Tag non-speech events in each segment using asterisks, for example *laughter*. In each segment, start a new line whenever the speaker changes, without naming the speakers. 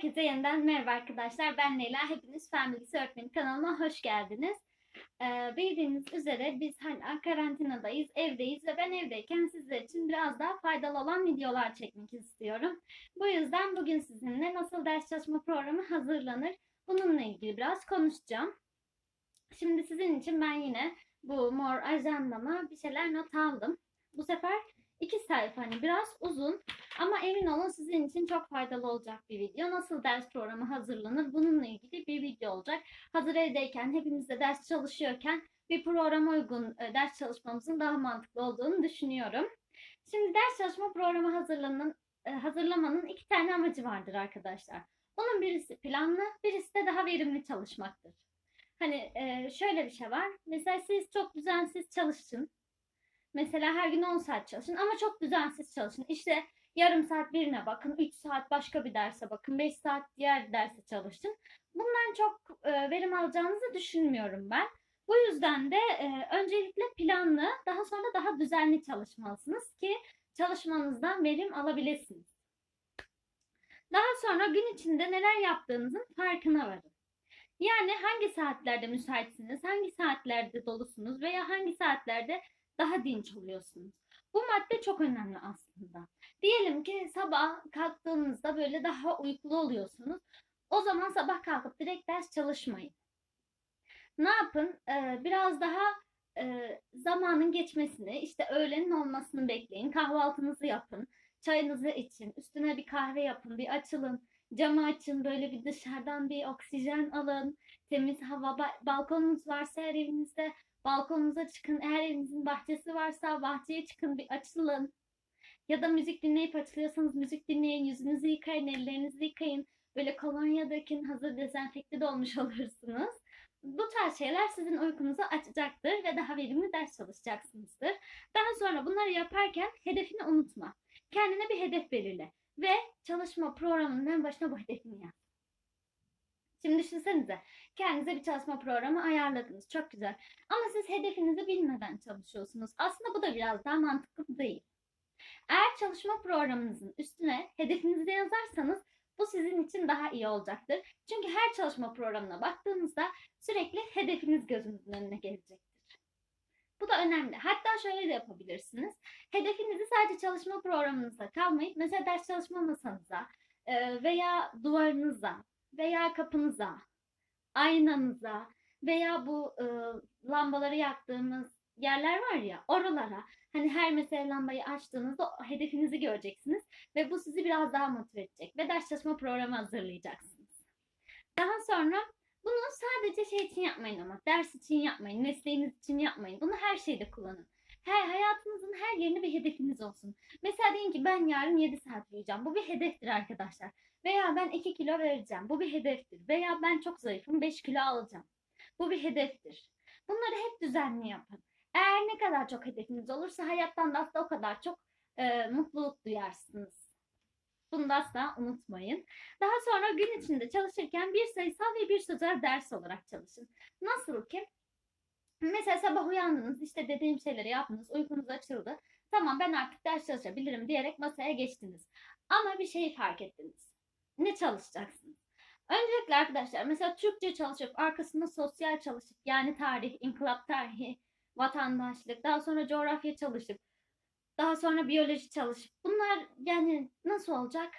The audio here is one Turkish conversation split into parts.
Herkese yeniden merhaba arkadaşlar. Ben Leyla. Hepiniz Bilgisi Öğretmeni kanalıma hoş geldiniz. Ee, bildiğiniz üzere biz hala karantinadayız, evdeyiz ve ben evdeyken sizler için biraz daha faydalı olan videolar çekmek istiyorum. Bu yüzden bugün sizinle nasıl ders çalışma programı hazırlanır bununla ilgili biraz konuşacağım. Şimdi sizin için ben yine bu mor ajandama bir şeyler not aldım. Bu sefer iki sayfa hani biraz uzun ama emin olun sizin için çok faydalı olacak bir video. Nasıl ders programı hazırlanır bununla ilgili bir video olacak. Hazır evdeyken hepimiz de ders çalışıyorken bir programa uygun e, ders çalışmamızın daha mantıklı olduğunu düşünüyorum. Şimdi ders çalışma programı hazırlanın, e, hazırlamanın iki tane amacı vardır arkadaşlar. Bunun birisi planlı, birisi de daha verimli çalışmaktır. Hani e, şöyle bir şey var. Mesela siz çok düzensiz çalışın. Mesela her gün 10 saat çalışın ama çok düzensiz çalışın. İşte yarım saat birine bakın, 3 saat başka bir derse bakın, 5 saat diğer derse çalışın. Bundan çok e, verim alacağınızı düşünmüyorum ben. Bu yüzden de e, öncelikle planlı, daha sonra daha düzenli çalışmalısınız ki çalışmanızdan verim alabilirsiniz. Daha sonra gün içinde neler yaptığınızın farkına varın. Yani hangi saatlerde müsaitsiniz, hangi saatlerde dolusunuz veya hangi saatlerde daha dinç oluyorsunuz. Bu madde çok önemli aslında. Diyelim ki sabah kalktığınızda böyle daha uykulu oluyorsunuz. O zaman sabah kalkıp direkt ders çalışmayın. Ne yapın? Ee, biraz daha e, zamanın geçmesini, işte öğlenin olmasını bekleyin. Kahvaltınızı yapın, çayınızı için, üstüne bir kahve yapın, bir açılın. Camı açın, böyle bir dışarıdan bir oksijen alın. Temiz hava, balkonunuz varsa her evinizde balkonunuza çıkın. Eğer evinizin bahçesi varsa bahçeye çıkın, bir açılın. Ya da müzik dinleyip açılıyorsanız müzik dinleyin, yüzünüzü yıkayın, ellerinizi yıkayın. Böyle kolonya dökün, hazır dezenfekte de olmuş *laughs* olursunuz. Bu tarz şeyler sizin uykunuzu açacaktır ve daha verimli ders çalışacaksınızdır. Daha sonra bunları yaparken hedefini unutma. Kendine bir hedef belirle ve çalışma programının en başına bu hedefini yaz. Şimdi düşünsenize kendinize bir çalışma programı ayarladınız. Çok güzel. Ama siz hedefinizi bilmeden çalışıyorsunuz. Aslında bu da biraz daha mantıklı değil. Eğer çalışma programınızın üstüne hedefinizi yazarsanız bu sizin için daha iyi olacaktır. Çünkü her çalışma programına baktığınızda sürekli hedefiniz gözünüzün önüne gelecektir. Bu da önemli. Hatta şöyle de yapabilirsiniz. Hedefinizi sadece çalışma programınızda kalmayıp mesela ders çalışma masanıza veya duvarınıza veya kapınıza, aynanıza veya bu e, lambaları yaktığımız yerler var ya oralara hani her mesela lambayı açtığınızda hedefinizi göreceksiniz ve bu sizi biraz daha motive edecek ve ders çalışma programı hazırlayacaksınız. Daha sonra bunu sadece şey için yapmayın ama ders için yapmayın, mesleğiniz için yapmayın. Bunu her şeyde kullanın. Her hayatınızın her yerinde bir hedefiniz olsun. Mesela deyin ki ben yarın 7 saat uyuyacağım. Bu bir hedeftir arkadaşlar. Veya ben 2 kilo vereceğim. Bu bir hedeftir. Veya ben çok zayıfım 5 kilo alacağım. Bu bir hedeftir. Bunları hep düzenli yapın. Eğer ne kadar çok hedefiniz olursa hayattan da o kadar çok e, mutluluk duyarsınız. Bunu da asla unutmayın. Daha sonra gün içinde çalışırken bir sayısal ve bir sözel ders olarak çalışın. Nasıl ki? Mesela sabah uyandınız, işte dediğim şeyleri yaptınız, uykunuz açıldı. Tamam ben artık ders çalışabilirim diyerek masaya geçtiniz. Ama bir şeyi fark ettiniz. Ne çalışacaksınız? Öncelikle arkadaşlar mesela Türkçe çalışıp arkasında sosyal çalışıp yani tarih, inkılap tarihi, vatandaşlık, daha sonra coğrafya çalışıp, daha sonra biyoloji çalışıp bunlar yani nasıl olacak?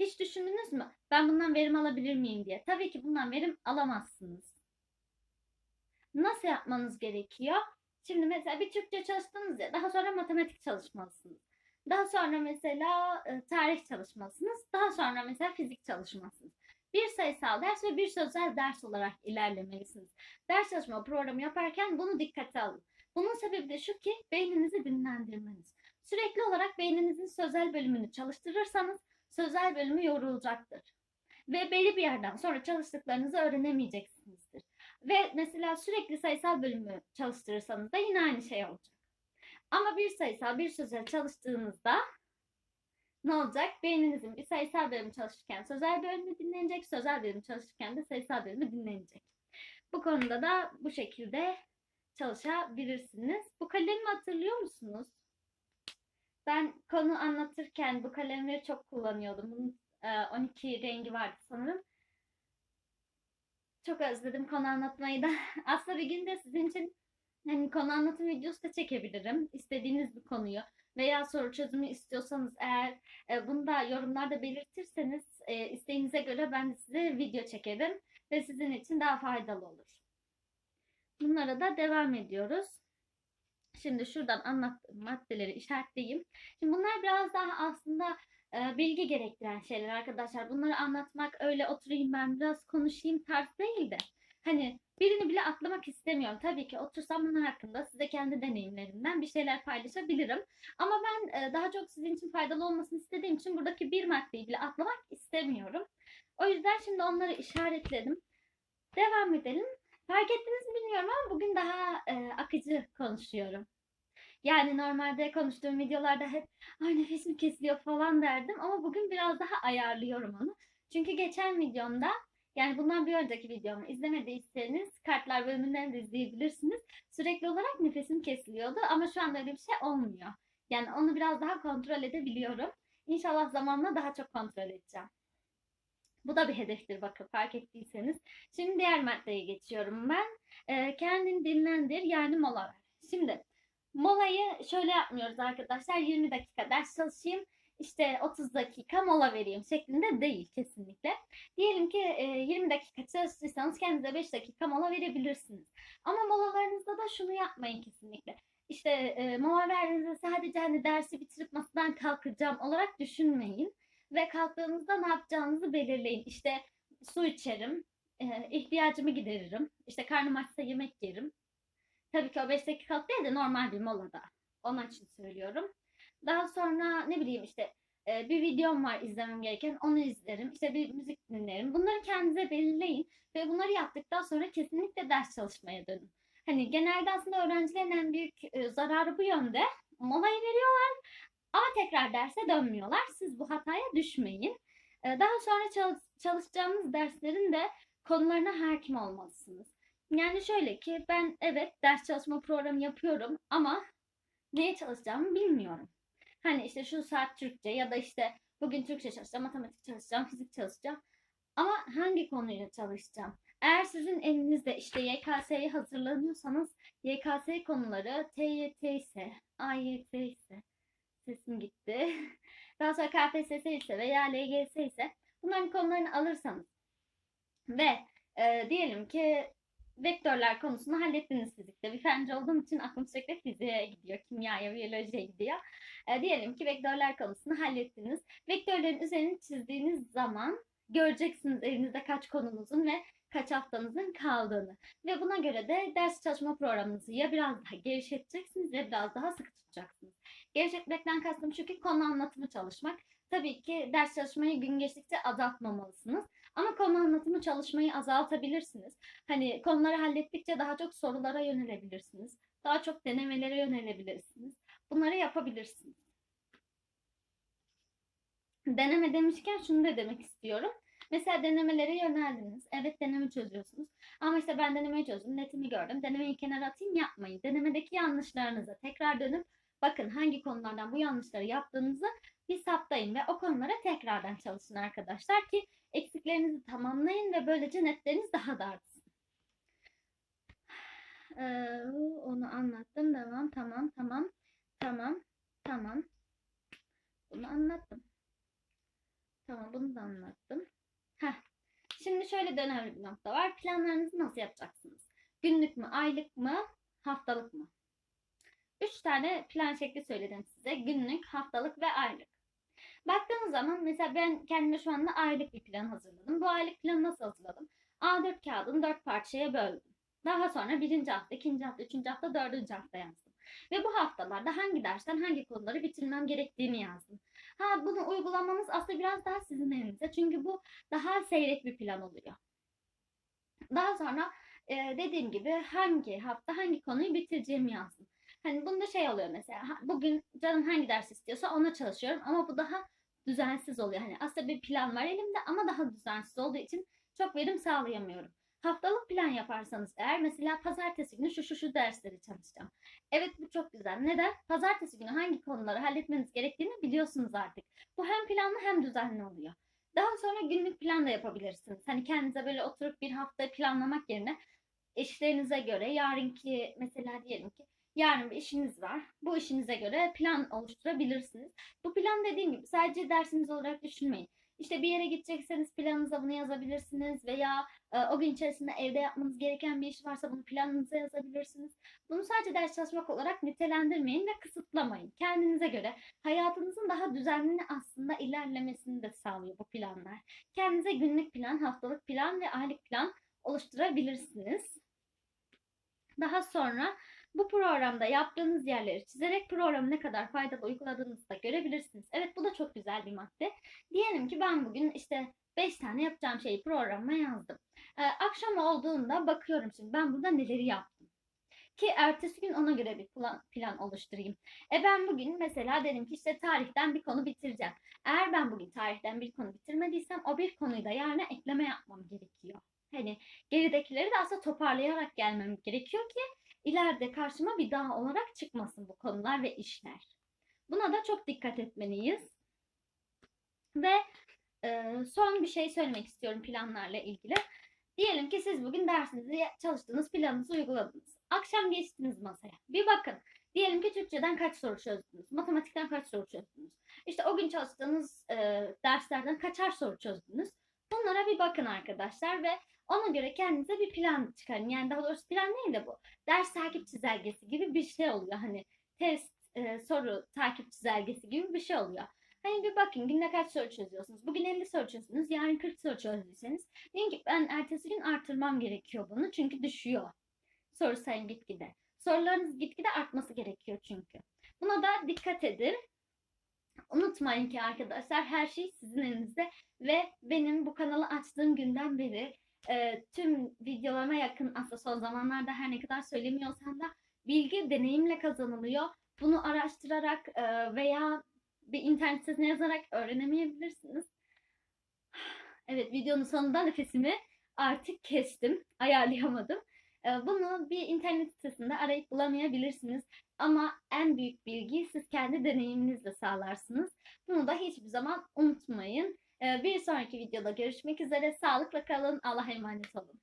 Hiç düşündünüz mü? Ben bundan verim alabilir miyim diye. Tabii ki bundan verim alamazsınız. Nasıl yapmanız gerekiyor? Şimdi mesela bir Türkçe çalıştınız ya daha sonra matematik çalışmalısınız. Daha sonra mesela e, tarih çalışmalısınız. Daha sonra mesela fizik çalışmalısınız. Bir sayısal ders ve bir sözel ders olarak ilerlemelisiniz. Ders çalışma programı yaparken bunu dikkate alın. Bunun sebebi de şu ki beyninizi dinlendirmeniz. Sürekli olarak beyninizin sözel bölümünü çalıştırırsanız sözel bölümü yorulacaktır. Ve belli bir yerden sonra çalıştıklarınızı öğrenemeyeceksinizdir. Ve mesela sürekli sayısal bölümü çalıştırırsanız da yine aynı şey olacak. Ama bir sayısal bir sözel çalıştığınızda ne olacak? Beyninizin bir sayısal bölümü çalışırken sözel bölümü dinlenecek, sözel bölümü çalışırken de sayısal bölümü dinlenecek. Bu konuda da bu şekilde çalışabilirsiniz. Bu kalemi hatırlıyor musunuz? Ben konu anlatırken bu kalemleri çok kullanıyordum. Bunu Ee, 12 rengi vardı sanırım. Çok özledim konu anlatmayı da. *laughs* Aslında bir gün de sizin için hani konu anlatım videosu da çekebilirim. İstediğiniz bir konuyu veya soru çözümü istiyorsanız eğer e, bunu da yorumlarda belirtirseniz e, isteğinize göre ben de size video çekerim ve sizin için daha faydalı olur. Bunlara da devam ediyoruz. Şimdi şuradan anlattığım maddeleri işaretleyeyim. Şimdi bunlar biraz daha aslında e, bilgi gerektiren şeyler arkadaşlar. Bunları anlatmak öyle oturayım ben biraz konuşayım tarz değil de. Hani birini bile atlamak istemiyorum. Tabii ki otursam bunun hakkında size kendi deneyimlerimden bir şeyler paylaşabilirim. Ama ben e, daha çok sizin için faydalı olmasını istediğim için buradaki bir maddeyi bile atlamak istemiyorum. O yüzden şimdi onları işaretledim. Devam edelim. Fark ettiniz mi bilmiyorum ama bugün daha e, akıcı konuşuyorum. Yani normalde konuştuğum videolarda hep ay nefesim kesiliyor falan derdim ama bugün biraz daha ayarlıyorum onu. Çünkü geçen videomda yani bundan bir önceki videomu izlemediyseniz kartlar bölümünden de izleyebilirsiniz. Sürekli olarak nefesim kesiliyordu ama şu anda öyle bir şey olmuyor. Yani onu biraz daha kontrol edebiliyorum. İnşallah zamanla daha çok kontrol edeceğim. Bu da bir hedeftir bakın fark ettiyseniz. Şimdi diğer maddeye geçiyorum ben. Ee, kendini dinlendir yani mola ver. Şimdi molayı şöyle yapmıyoruz arkadaşlar. 20 dakika ders çalışayım işte 30 dakika mola vereyim şeklinde değil kesinlikle. Diyelim ki 20 dakika çalıştıysanız kendinize 5 dakika mola verebilirsiniz. Ama molalarınızda da şunu yapmayın kesinlikle. İşte e, mola verdiğinizde sadece hani dersi bitirip masadan kalkacağım olarak düşünmeyin. Ve kalktığınızda ne yapacağınızı belirleyin. İşte su içerim, e, ihtiyacımı gideririm, işte karnım açsa yemek yerim. Tabii ki o 5 dakikalık değil de normal bir molada. Onun için söylüyorum. Daha sonra ne bileyim işte e, bir videom var izlemem gereken onu izlerim. İşte bir müzik dinlerim. Bunları kendinize belirleyin ve bunları yaptıktan sonra kesinlikle ders çalışmaya dönün. Hani genelde aslında öğrencilerin en büyük e, zararı bu yönde. Molayı veriyorlar ama tekrar derse dönmüyorlar. Siz bu hataya düşmeyin. E, daha sonra çalış, çalışacağınız derslerin de konularına hakim olmalısınız. Yani şöyle ki ben evet ders çalışma programı yapıyorum ama neye çalışacağımı bilmiyorum. Hani işte şu saat Türkçe ya da işte bugün Türkçe çalışacağım, matematik çalışacağım, fizik çalışacağım. Ama hangi konuyu çalışacağım? Eğer sizin elinizde işte YKS'ye hazırlanıyorsanız YKS konuları TYT ise, AYT ise sesim gitti. *laughs* Daha sonra KPSS ise veya LGS ise bunların konularını alırsanız ve e, diyelim ki vektörler konusunu hallettiniz fizikte. Bir fenci olduğum için aklım sürekli fiziğe gidiyor. Kimyaya, biyolojiye gidiyor. E, diyelim ki vektörler konusunu hallettiniz. Vektörlerin üzerini çizdiğiniz zaman göreceksiniz elinizde kaç konunuzun ve kaç haftanızın kaldığını. Ve buna göre de ders çalışma programınızı ya biraz daha gevşeteceksiniz ya biraz daha sıkı tutacaksınız. Gevşetmekten kastım çünkü konu anlatımı çalışmak. Tabii ki ders çalışmayı gün geçtikçe azaltmamalısınız. Ama konu anlatımı çalışmayı azaltabilirsiniz. Hani konuları hallettikçe daha çok sorulara yönelebilirsiniz. Daha çok denemelere yönelebilirsiniz. Bunları yapabilirsiniz. Deneme demişken şunu da demek istiyorum. Mesela denemelere yöneldiniz. Evet deneme çözüyorsunuz. Ama işte ben denemeyi çözdüm, netimi gördüm. Denemeyi kenara atayım yapmayın. Denemedeki yanlışlarınıza tekrar dönüp bakın hangi konulardan bu yanlışları yaptığınızı bir saptayın ve o konulara tekrardan çalışın arkadaşlar ki eksiklerinizi tamamlayın ve böylece netleriniz daha da artsın. *sighs* Ee, onu anlattım. Devam. Tamam. Tamam. Tamam. Tamam. Bunu anlattım. Tamam. Bunu da anlattım. Heh. Şimdi şöyle de önemli bir nokta var. Planlarınızı nasıl yapacaksınız? Günlük mü, aylık mı, haftalık mı? Üç tane plan şekli söyledim size. Günlük, haftalık ve aylık. Baktığınız zaman mesela ben kendime şu anda aylık bir plan hazırladım. Bu aylık planı nasıl hazırladım? A4 kağıdını dört parçaya böldüm. Daha sonra birinci hafta, ikinci hafta, üçüncü hafta, dördüncü hafta yazdım. Ve bu haftalarda hangi dersten hangi konuları bitirmem gerektiğini yazdım. Ha bunu uygulamanız aslında biraz daha sizin elinizde. Çünkü bu daha seyrek bir plan oluyor. Daha sonra e, dediğim gibi hangi hafta hangi konuyu bitireceğimi yazdım. Hani bunda şey oluyor mesela bugün canım hangi ders istiyorsa ona çalışıyorum ama bu daha düzensiz oluyor. Hani aslında bir plan var elimde ama daha düzensiz olduğu için çok verim sağlayamıyorum. Haftalık plan yaparsanız eğer mesela pazartesi günü şu şu şu dersleri çalışacağım. Evet bu çok güzel. Neden? Pazartesi günü hangi konuları halletmeniz gerektiğini biliyorsunuz artık. Bu hem planlı hem düzenli oluyor. Daha sonra günlük plan da yapabilirsiniz. Hani kendinize böyle oturup bir hafta planlamak yerine işlerinize göre yarınki mesela diyelim ki yarın bir işiniz var. Bu işinize göre plan oluşturabilirsiniz. Bu plan dediğim gibi sadece dersiniz olarak düşünmeyin. İşte bir yere gidecekseniz planınıza bunu yazabilirsiniz veya e, o gün içerisinde evde yapmanız gereken bir iş varsa bunu planınıza yazabilirsiniz. Bunu sadece ders çalışmak olarak nitelendirmeyin ve kısıtlamayın. Kendinize göre hayatınızın daha düzenli aslında ilerlemesini de sağlıyor bu planlar. Kendinize günlük plan, haftalık plan ve aylık plan oluşturabilirsiniz. Daha sonra bu programda yaptığınız yerleri çizerek programı ne kadar faydalı uyguladığınızı da görebilirsiniz. Evet bu da çok güzel bir madde. Diyelim ki ben bugün işte 5 tane yapacağım şeyi programa yazdım. Ee, akşam olduğunda bakıyorum şimdi ben burada neleri yaptım. Ki ertesi gün ona göre bir plan, plan oluşturayım. E ben bugün mesela dedim ki işte tarihten bir konu bitireceğim. Eğer ben bugün tarihten bir konu bitirmediysem o bir konuyu da yarına ekleme yapmam gerekiyor. Hani geridekileri de aslında toparlayarak gelmem gerekiyor ki ileride karşıma bir daha olarak çıkmasın bu konular ve işler. Buna da çok dikkat etmeliyiz. Ve e, son bir şey söylemek istiyorum planlarla ilgili. Diyelim ki siz bugün dersinizi çalıştınız, planınızı uyguladınız. Akşam geçtiniz masaya. Bir bakın. Diyelim ki Türkçeden kaç soru çözdünüz? Matematikten kaç soru çözdünüz? İşte o gün çalıştığınız e, derslerden kaçar soru çözdünüz? Bunlara bir bakın arkadaşlar ve ona göre kendinize bir plan çıkarın. Yani daha doğrusu plan değil de bu. Ders takip çizelgesi gibi bir şey oluyor. Hani test, e, soru takip çizelgesi gibi bir şey oluyor. Hani bir bakın günde kaç soru çözüyorsunuz? Bugün 50 soru çözdünüz, yarın 40 soru çözdüyseniz. Deyin ki ben ertesi gün artırmam gerekiyor bunu çünkü düşüyor. Soru sayın gitgide. Sorularınız gitgide artması gerekiyor çünkü. Buna da dikkat edin. Unutmayın ki arkadaşlar her şey sizin elinizde ve benim bu kanalı açtığım günden beri e, tüm videolarıma yakın aslında son zamanlarda her ne kadar söylemiyorsam da bilgi deneyimle kazanılıyor. Bunu araştırarak e, veya bir internet sitesine yazarak öğrenemeyebilirsiniz. *sighs* Evet videonun sonunda nefesimi artık kestim. *laughs* Ayarlayamadım. E, bunu bir internet sitesinde arayıp bulamayabilirsiniz. Ama en büyük bilgiyi siz kendi deneyiminizle sağlarsınız. Bunu da hiçbir zaman unutmayın. Ee, Bir sonraki videoda görüşmek üzere. Sağlıkla kalın. Allah'a emanet olun.